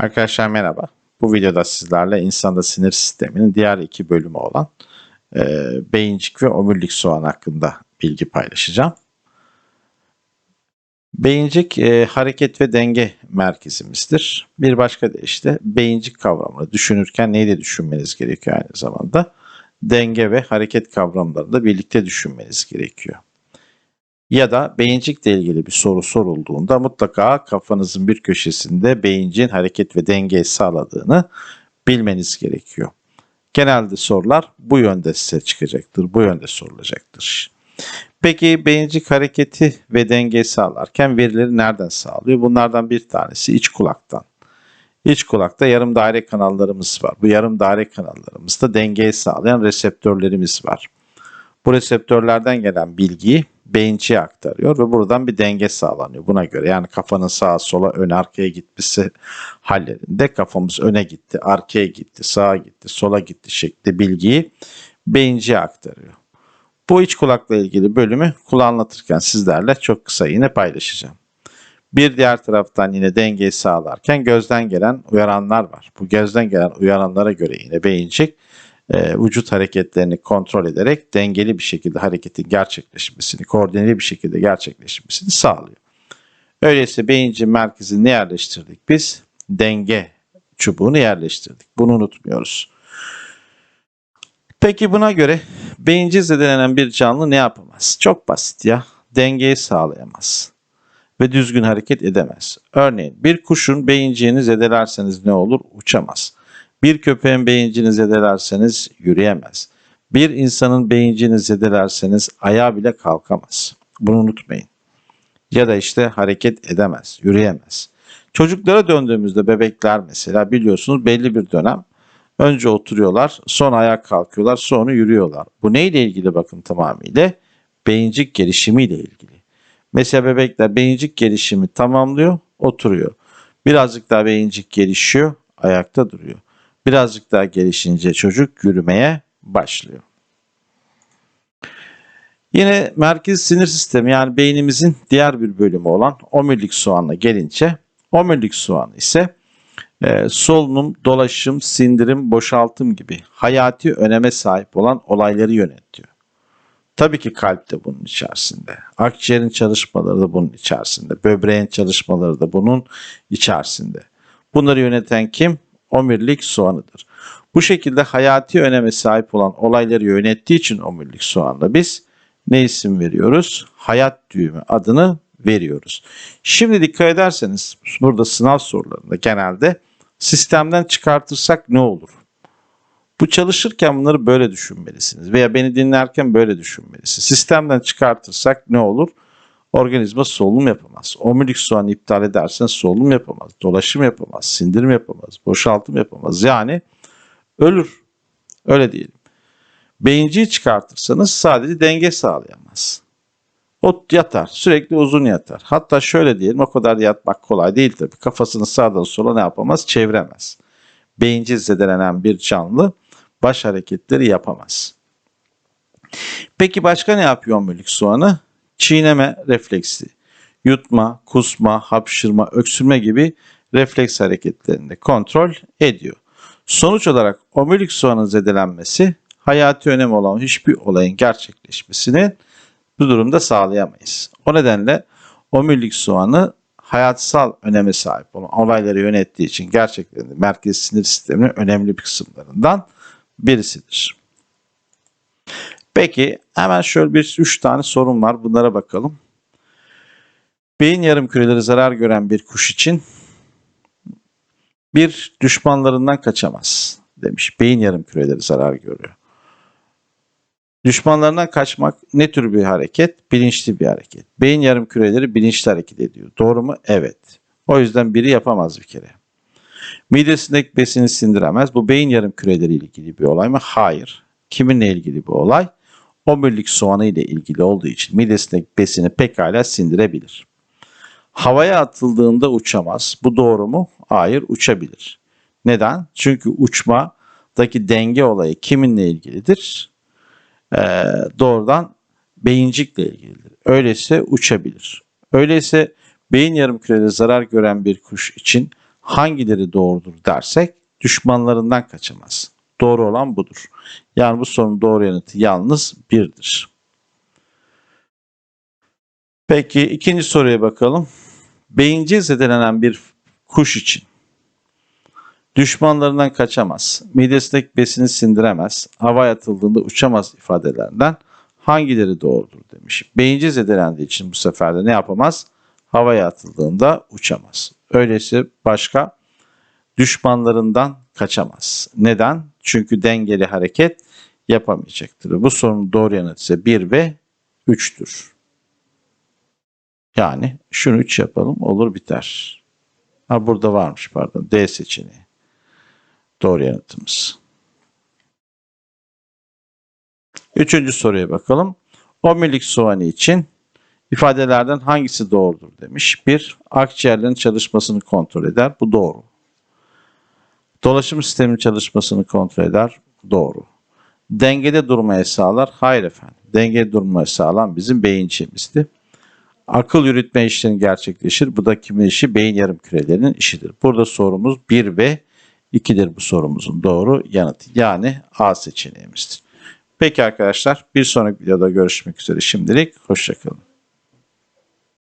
Arkadaşlar merhaba. Bu videoda sizlerle insanda sinir sisteminin diğer iki bölümü olan e, beyincik ve omurilik soğan hakkında bilgi paylaşacağım. Beyincik e, hareket ve denge merkezimizdir. Bir başka deyişle beyincik kavramını düşünürken neyi de düşünmeniz gerekiyor aynı zamanda? Denge ve hareket kavramlarını da birlikte düşünmeniz gerekiyor ya da beyincikle ilgili bir soru sorulduğunda mutlaka kafanızın bir köşesinde beyincin hareket ve dengeyi sağladığını bilmeniz gerekiyor. Genelde sorular bu yönde size çıkacaktır, bu yönde sorulacaktır. Peki beyincik hareketi ve dengeyi sağlarken verileri nereden sağlıyor? Bunlardan bir tanesi iç kulaktan. İç kulakta yarım daire kanallarımız var. Bu yarım daire kanallarımızda dengeyi sağlayan reseptörlerimiz var. Bu reseptörlerden gelen bilgiyi beyinciye aktarıyor ve buradan bir denge sağlanıyor buna göre. Yani kafanın sağa sola ön arkaya gitmesi hallerinde kafamız öne gitti, arkaya gitti, sağa gitti, sola gitti şekli bilgiyi beyinciye aktarıyor. Bu iç kulakla ilgili bölümü kulağı sizlerle çok kısa yine paylaşacağım. Bir diğer taraftan yine dengeyi sağlarken gözden gelen uyaranlar var. Bu gözden gelen uyaranlara göre yine beyincik e, vücut hareketlerini kontrol ederek dengeli bir şekilde hareketin gerçekleşmesini, koordineli bir şekilde gerçekleşmesini sağlıyor. Öyleyse beyincin merkezine yerleştirdik biz? Denge çubuğunu yerleştirdik. Bunu unutmuyoruz. Peki buna göre beyinci zedelenen bir canlı ne yapamaz? Çok basit ya. Dengeyi sağlayamaz ve düzgün hareket edemez. Örneğin bir kuşun beyinciğini zedelerseniz ne olur? Uçamaz. Bir köpeğin beyincini zedelerseniz yürüyemez. Bir insanın beyincini zedelerseniz ayağa bile kalkamaz. Bunu unutmayın. Ya da işte hareket edemez, yürüyemez. Çocuklara döndüğümüzde bebekler mesela biliyorsunuz belli bir dönem önce oturuyorlar, sonra ayağa kalkıyorlar, sonra yürüyorlar. Bu neyle ilgili bakın tamamıyla? Beyincik gelişimiyle ilgili. Mesela bebekler beyincik gelişimi tamamlıyor, oturuyor. Birazcık daha beyincik gelişiyor, ayakta duruyor. Birazcık daha gelişince çocuk yürümeye başlıyor. Yine merkez sinir sistemi yani beynimizin diğer bir bölümü olan omurilik soğanına gelince omurilik soğanı ise e, solunum, dolaşım, sindirim, boşaltım gibi hayati öneme sahip olan olayları yönetiyor. Tabii ki kalp de bunun içerisinde. Akciğerin çalışmaları da bunun içerisinde. Böbreğin çalışmaları da bunun içerisinde. Bunları yöneten kim? Omurilik soğanıdır. Bu şekilde hayati öneme sahip olan olayları yönettiği için omurilik soğanla biz ne isim veriyoruz? Hayat düğümü adını veriyoruz. Şimdi dikkat ederseniz burada sınav sorularında genelde sistemden çıkartırsak ne olur? Bu çalışırken bunları böyle düşünmelisiniz veya beni dinlerken böyle düşünmelisiniz. Sistemden çıkartırsak ne olur? Organizma solunum yapamaz. Omurilik soğanı iptal edersen solunum yapamaz, dolaşım yapamaz, sindirim yapamaz, boşaltım yapamaz. Yani ölür. Öyle diyelim. Beyinciyi çıkartırsanız sadece denge sağlayamaz. O yatar. Sürekli uzun yatar. Hatta şöyle diyelim o kadar yatmak kolay değil tabii. Kafasını sağdan sola ne yapamaz? Çeviremez. Beyinci zedelenen bir canlı baş hareketleri yapamaz. Peki başka ne yapıyor omurilik soğanı? Çiğneme refleksi, yutma, kusma, hapşırma, öksürme gibi refleks hareketlerini kontrol ediyor. Sonuç olarak omurilik soğanın zedelenmesi hayati önemi olan hiçbir olayın gerçekleşmesini bu durumda sağlayamayız. O nedenle omurilik soğanı hayatsal öneme sahip olan olayları yönettiği için gerçekten merkez sinir sisteminin önemli bir kısımlarından birisidir. Peki hemen şöyle bir üç tane sorun var. Bunlara bakalım. Beyin yarım küreleri zarar gören bir kuş için bir düşmanlarından kaçamaz demiş. Beyin yarım küreleri zarar görüyor. Düşmanlarından kaçmak ne tür bir hareket? Bilinçli bir hareket. Beyin yarım küreleri bilinçli hareket ediyor. Doğru mu? Evet. O yüzden biri yapamaz bir kere. Midesindeki besini sindiremez. Bu beyin yarım küreleri ilgili bir olay mı? Hayır. Kiminle ilgili bu olay? Omurilik soğanı ile ilgili olduğu için midesindeki besini pekala sindirebilir. Havaya atıldığında uçamaz. Bu doğru mu? Hayır, uçabilir. Neden? Çünkü uçmadaki denge olayı kiminle ilgilidir? Ee, doğrudan beyincikle ilgilidir. Öyleyse uçabilir. Öyleyse beyin yarım kürede zarar gören bir kuş için hangileri doğrudur dersek düşmanlarından kaçamaz. Doğru olan budur. Yani bu sorunun doğru yanıtı yalnız birdir. Peki ikinci soruya bakalım. Beyinci zedelenen bir kuş için düşmanlarından kaçamaz, midesindeki besini sindiremez, havaya atıldığında uçamaz ifadelerinden hangileri doğrudur demiş. Beyinci zedelendiği için bu sefer de ne yapamaz? Havaya atıldığında uçamaz. Öyleyse başka düşmanlarından kaçamaz. Neden? Çünkü dengeli hareket yapamayacaktır. Bu sorunun doğru yanıtı ise 1 ve 3'tür. Yani şunu 3 yapalım olur biter. Ha burada varmış pardon. D seçeneği. Doğru yanıtımız. Üçüncü soruya bakalım. Omurilik soğanı için ifadelerden hangisi doğrudur demiş. Bir, akciğerlerin çalışmasını kontrol eder. Bu doğru. Dolaşım sisteminin çalışmasını kontrol eder. Doğru. Dengede durmayı sağlar. Hayır efendim. Dengede durmayı sağlayan bizim beyincimizdi. Akıl yürütme işlemi gerçekleşir. Bu da kimin işi? Beyin yarım kürelerinin işidir. Burada sorumuz 1 ve 2'dir bu sorumuzun doğru yanıtı. Yani A seçeneğimizdir. Peki arkadaşlar bir sonraki videoda görüşmek üzere. Şimdilik hoşçakalın.